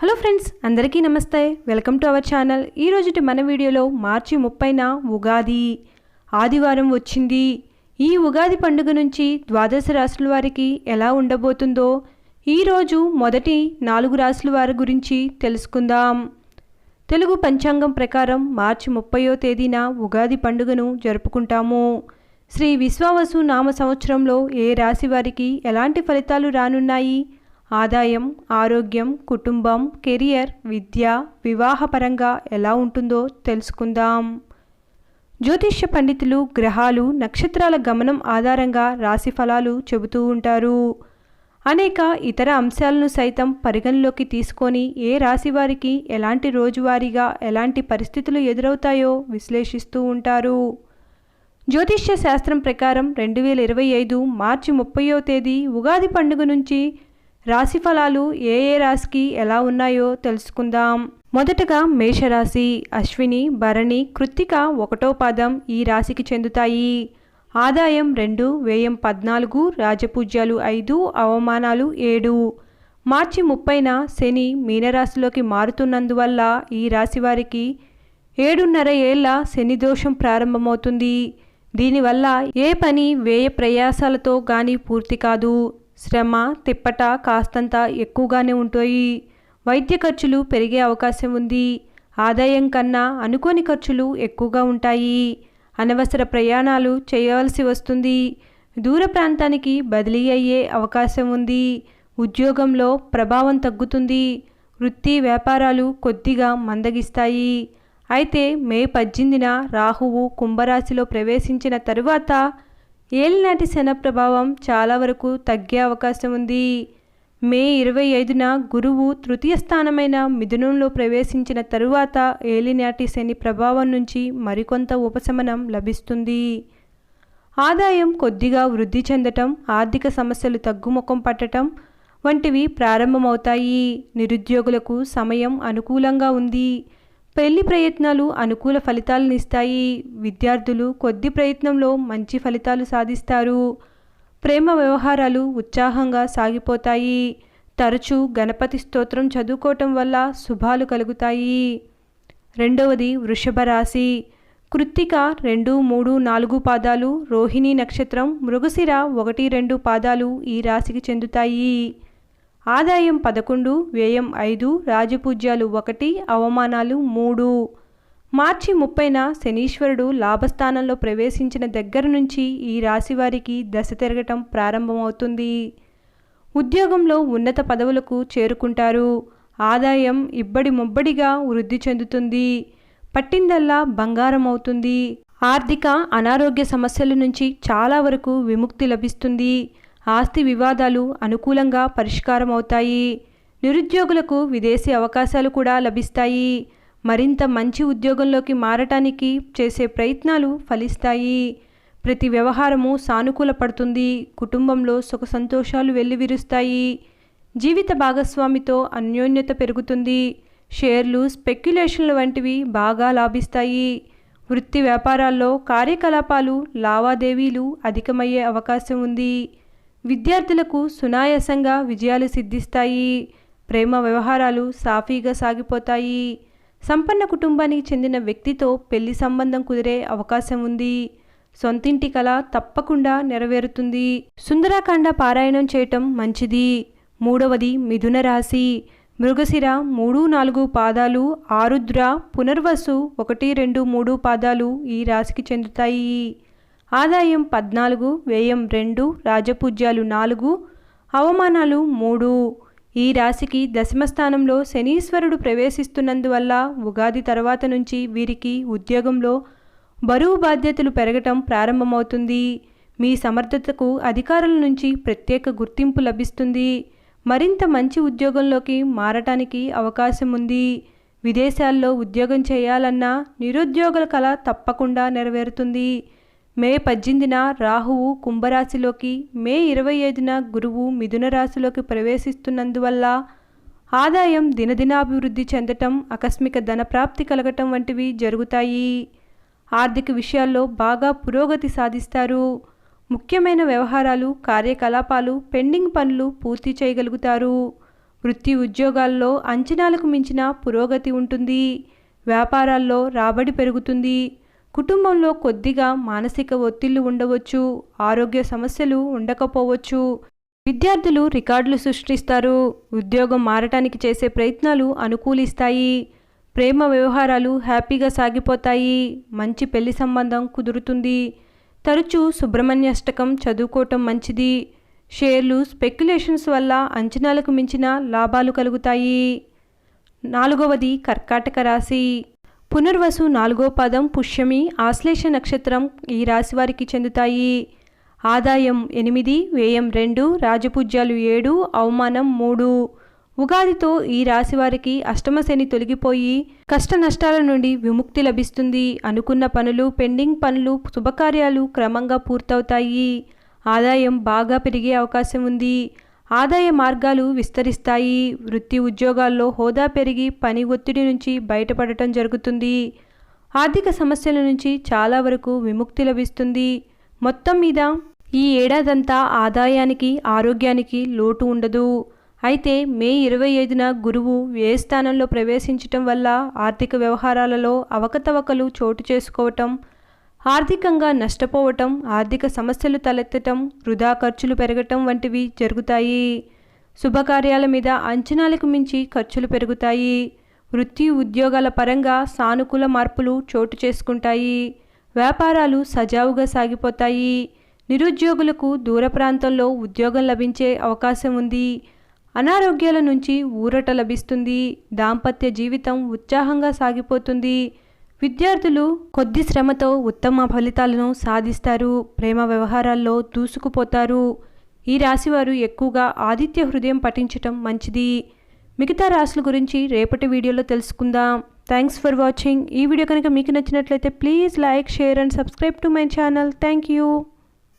Hello friends అందరికీ నమస్తే. Welcome to our channel. ఈరోజుటి మన వీడియోలో మార్చి ముప్పైన ఉగాది. ఆదివారం వచ్చింది. ఈ ఉగాది పండుగ నుంచి ద్వాదశ రాశుల వారికి ఎలా ఉండబోతుందో ఈరోజు మొదటి నాలుగు రాశుల వారి గురించి తెలుసుకుందాం. తెలుగు పంచాంగం ప్రకారం మార్చి ముప్పయో తేదీన ఉగాది పండుగను జరుపుకుంటాము. శ్రీ విశ్వావసు నామ సంవత్సరంలో ఏ రాశి వారికి ఎలాంటి ఫలితాలు రానున్నాయి? ఆదాయం ఆరోగ్యం కుటుంబం కెరియర్ విద్య వివాహపరంగా ఎలా ఉంటుందో తెలుసుకుందాం. జ్యోతిష్య పండితులు గ్రహాలు నక్షత్రాల గమనం ఆధారంగా రాశి ఫలాలు చెబుతూ ఉంటారు. అనేక ఇతర అంశాలను సైతం పరిగణలోకి తీసుకొని ఏ రాశి వారికి ఎలాంటి రోజువారీగా ఎలాంటి పరిస్థితులు ఎదురవుతాయో విశ్లేషిస్తూ ఉంటారు. జ్యోతిష్య శాస్త్రం ప్రకారం రెండు వేల ఇరవై ఐదు మార్చి ముప్పయో తేదీ ఉగాది పండుగ నుంచి రాశి ఫలాలు ఏ ఏ రాశికి ఎలా ఉన్నాయో తెలుసుకుందాం. మొదటగా మేషరాశి అశ్విని భరణి కృత్తిక ఒకటో పాదం ఈ రాశికి చెందుతాయి. ఆదాయం రెండు వ్యయం పద్నాలుగు రాజపూజ్యాలు ఐదు అవమానాలు ఏడు. మార్చి ముప్పైన శని మీనరాశిలోకి మారుతున్నందువల్ల ఈ రాశి వారికి ఏడున్నర ఏళ్ళ శని దోషం ప్రారంభమవుతుంది. దీనివల్ల ఏ పని వ్యయ ప్రయాసాలతో కానీ పూర్తి కాదు. శ్రమ తిప్పట కాస్తంత ఎక్కువగానే ఉంటాయి. వైద్య ఖర్చులు పెరిగే అవకాశం ఉంది. ఆదాయం కన్నా అనుకోని ఖర్చులు ఎక్కువగా ఉంటాయి. అనవసర ప్రయాణాలు చేయవలసి వస్తుంది. దూర ప్రాంతానికి బదిలీ అయ్యే అవకాశం ఉంది. ఉద్యోగంలో ప్రభావం తగ్గుతుంది. వృత్తి వ్యాపారాలు కొద్దిగా మందగిస్తాయి. అయితే మే పద్దెనిమిదిన రాహువు కుంభరాశిలో ప్రవేశించిన తరువాత ఏలినాటి శన ప్రభావం చాలా వరకు తగ్గే అవకాశం ఉంది. మే ఇరవై ఐదున గురువు తృతీయ స్థానమైన మిథునంలో ప్రవేశించిన తరువాత ఏలినాటి శని ప్రభావం నుంచి మరికొంత ఉపశమనం లభిస్తుంది. ఆదాయం కొద్దిగా వృద్ధి చెందటం ఆర్థిక సమస్యలు తగ్గుముఖం పట్టడం వంటివి ప్రారంభమవుతాయి. నిరుద్యోగులకు సమయం అనుకూలంగా ఉంది. పెళ్ళి ప్రయత్నాలు అనుకూల ఫలితాలను ఇస్తాయి. విద్యార్థులు కొద్ది ప్రయత్నంలో మంచి ఫలితాలు సాధిస్తారు. ప్రేమ వ్యవహారాలు ఉత్సాహంగా సాగిపోతాయి. తరచూ గణపతి స్తోత్రం చదువుకోవటం వల్ల శుభాలు కలుగుతాయి. రెండవది వృషభ రాశి. కృత్తిక రెండు మూడు నాలుగు పాదాలు రోహిణి నక్షత్రం మృగశిర ఒకటి రెండు పాదాలు ఈ రాశికి చెందుతాయి. ఆదాయం పదకొండు వ్యయం ఐదు రాజపూజ్యాలు ఒకటి అవమానాలు మూడు. మార్చి ముప్పైన శనీశ్వరుడు లాభస్థానంలో ప్రవేశించిన దగ్గర నుంచి ఈ రాశి వారికి దశ తిరగటం ప్రారంభమవుతుంది. ఉద్యోగంలో ఉన్నత పదవులకు చేరుకుంటారు. ఆదాయం ఇబ్బడి ముబ్బడిగా వృద్ధి చెందుతుంది. పట్టిందల్లా బంగారం అవుతుంది. ఆర్థిక అనారోగ్య సమస్యల నుంచి చాలా వరకు విముక్తి లభిస్తుంది. ఆస్తి వివాదాలు అనుకూలంగా పరిష్కారం అవుతాయి నిరుద్యోగులకు విదేశీ అవకాశాలు కూడా లభిస్తాయి. మరింత మంచి ఉద్యోగంలోకి మారటానికి చేసే ప్రయత్నాలు ఫలిస్తాయి. ప్రతి వ్యవహారము సానుకూల పడుతుంది. కుటుంబంలో సుఖ సంతోషాలు వెల్లివిరుస్తాయి. జీవిత భాగస్వామితో అన్యోన్యత పెరుగుతుంది. షేర్లు స్పెక్యులేషన్లు వంటివి బాగా లాభిస్తాయి. వృత్తి వ్యాపారాల్లో కార్యకలాపాలు లావాదేవీలు అధికమయ్యే అవకాశం ఉంది. విద్యార్థులకు సునాయాసంగా విజయాలు సిద్ధిస్తాయి. ప్రేమ వ్యవహారాలు సాఫీగా సాగిపోతాయి. సంపన్న కుటుంబానికి చెందిన వ్యక్తితో పెళ్ళి సంబంధం కుదిరే అవకాశం ఉంది. సొంతింటి కళ తప్పకుండా నెరవేరుతుంది. సుందరాకాండ పారాయణం చేయటం మంచిది. మూడవది మిథున రాశి. మృగశిర మూడు నాలుగు పాదాలు ఆరుద్ర పునర్వసు ఒకటి రెండు మూడు పాదాలు ఈ రాశికి చెందుతాయి. ఆదాయం పద్నాలుగు వ్యయం రెండు రాజపూజ్యాలు నాలుగు అవమానాలు మూడు. ఈ రాశికి దశమ స్థానంలో శనీశ్వరుడు ప్రవేశిస్తున్నందువల్ల ఉగాది తర్వాత నుంచి వీరికి ఉద్యోగంలో బరువు బాధ్యతలు పెరగటం ప్రారంభమవుతుంది. మీ సమర్థతకు అధికారుల నుంచి ప్రత్యేక గుర్తింపు లభిస్తుంది. మరింత మంచి ఉద్యోగంలోకి మారటానికి అవకాశం ఉంది. విదేశాల్లో ఉద్యోగం చేయాలన్నా నిరుద్యోగుల కళ తప్పకుండా నెరవేరుతుంది. మే పద్దెనిమిదిన రాహువు కుంభరాశిలోకి మే ఇరవై ఐదున గురువు మిథున రాశిలోకి ప్రవేశిస్తున్నందువల్ల ఆదాయం దినదినాభివృద్ధి చెందటం ఆకస్మిక ధన ప్రాప్తి కలగటం వంటివి జరుగుతాయి. ఆర్థిక విషయాల్లో బాగా పురోగతి సాధిస్తారు. ముఖ్యమైన వ్యవహారాలు కార్యకలాపాలు పెండింగ్ పనులు పూర్తి చేయగలుగుతారు. వృత్తి ఉద్యోగాల్లో అంచనాలకు మించిన పురోగతి ఉంటుంది. వ్యాపారాల్లో రాబడి పెరుగుతుంది. కుటుంబంలో కొద్దిగా మానసిక ఒత్తిళ్ళు ఉండవచ్చు ఆరోగ్య సమస్యలు ఉండకపోవచ్చు. విద్యార్థులు రికార్డులు సృష్టిస్తారు ఉద్యోగం మారటానికి చేసే ప్రయత్నాలు అనుకూలిస్తాయి. ప్రేమ వ్యవహారాలు హ్యాపీగా సాగిపోతాయి మంచి పెళ్ళి సంబంధం కుదురుతుంది. తరచూ సుబ్రహ్మణ్యాష్టకం చదువుకోవటం మంచిది. షేర్లు స్పెక్యులేషన్స్ వల్ల అంచనాలకు మించిన లాభాలు కలుగుతాయి. నాలుగవది కర్కాటక రాశి. పునర్వసు నాలుగో పదం పుష్యమి ఆశ్లేష నక్షత్రం ఈ రాశి వారికి చెందుతాయి. ఆదాయం ఎనిమిది వ్యయం రెండు రాజపూజ్యాలు ఏడు అవమానం మూడు. ఉగాదితో ఈ రాశి వారికి అష్టమ తొలగిపోయి కష్ట నష్టాల నుండి విముక్తి లభిస్తుంది. అనుకున్న పనులు పెండింగ్ పనులు శుభకార్యాలు క్రమంగా పూర్తవుతాయి. ఆదాయం బాగా పెరిగే అవకాశం ఉంది. ఆదాయ మార్గాలు విస్తరిస్తాయి. వృత్తి ఉద్యోగాల్లో హోదా పెరిగి పని ఒత్తిడి నుంచి బయటపడటం జరుగుతుంది. ఆర్థిక సమస్యల నుంచి చాలా వరకు విముక్తి లభిస్తుంది. మొత్తం మీద ఈ ఏడాదంతా ఆదాయానికి ఆరోగ్యానికి లోటు ఉండదు. అయితే మే ఇరవై ఐదున గురువు వ్యయ స్థానంలో ప్రవేశించటం వల్ల ఆర్థిక వ్యవహారాలలో అవకతవకలు చోటు చేసుకోవటం ఆర్థికంగా నష్టపోవటం ఆర్థిక సమస్యలు తలెత్తటం వృధా ఖర్చులు పెరగటం వంటివి జరుగుతాయి. శుభకార్యాల మీద అంచనాలకు మించి ఖర్చులు పెరుగుతాయి. వృత్తి ఉద్యోగాల పరంగా సానుకూల మార్పులు చోటు చేసుకుంటాయి. వ్యాపారాలు సజావుగా సాగిపోతాయి. నిరుద్యోగులకు దూర ప్రాంతంలో ఉద్యోగం లభించే అవకాశం ఉంది. అనారోగ్యాల నుంచి ఊరట లభిస్తుంది. దాంపత్య జీవితం ఉత్సాహంగా సాగిపోతుంది. విద్యార్థులు కొద్ది శ్రమతో ఉత్తమ ఫలితాలను సాధిస్తారు ప్రేమ వ్యవహారాల్లో దూసుకుపోతారు. ఈ రాశివారు ఎక్కువగా ఆదిత్య హృదయం పఠించటం మంచిది. మిగతా రాశుల గురించి రేపటి వీడియోలో తెలుసుకుందాం. థ్యాంక్స్ ఫర్ వాచింగ్ ఈ వీడియో కనుక మీకు నచ్చినట్లయితే please like share and subscribe to my channel. Thank you